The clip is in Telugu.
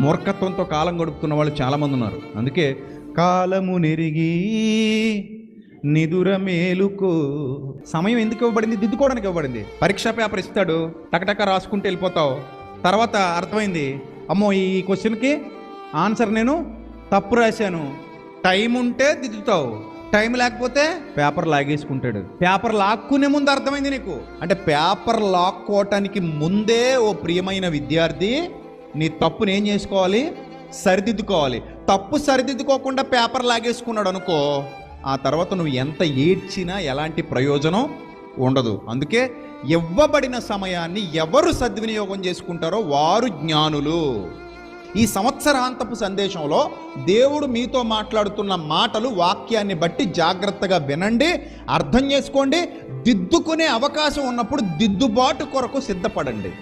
మూర్ఖత్వంతో కాలం గడుపుతున్న వాళ్ళు చాలామంది ఉన్నారు. అందుకే కాలము నెరిగి నిదుర మేలుకో. సమయం ఎందుకు ఇవ్వబడింది? దిద్దుకోవడానికి ఇవ్వబడింది. పరీక్ష పేపర్ ఇస్తాడు టకటక రాసుకుంటూ వెళ్ళిపోతావు. తర్వాత అర్థమైంది అమ్మో ఈ క్వశ్చన్కి ఆన్సర్ నేను తప్పు రాశాను. టైం ఉంటే దిద్దుతావు. టైం లేకపోతే పేపర్ లాగేసుకుంటాడు. పేపర్ లాక్కునే ముందు అర్థమైంది నీకు. అంటే పేపర్ లాక్కోవటానికి ముందే ఓ ప్రియమైన విద్యార్థి నీ తప్పుని ఏం చేసుకోవాలి? సరిదిద్దుకోవాలి. తప్పు సరిదిద్దుకోకుండా పేపర్ లాగేసుకున్నాడు అనుకో ఆ తర్వాత నువ్వు ఎంత ఏడ్చినా ఎలాంటి ప్రయోజనం ఉండదు. అందుకే ఇవ్వబడిన సమయాన్ని ఎవరు సద్వినియోగం చేసుకుంటారో వారు జ్ఞానులు. ఈ సంవత్సరాంతపు సందేశంలో దేవుడు మీతో మాట్లాడుతున్న మాటలు వాక్యాన్ని బట్టి జాగ్రత్తగా వినండి అర్థం చేసుకోండి దిద్దుకునే అవకాశం ఉన్నప్పుడు దిద్దుబాటు కొరకు సిద్ధపడండి.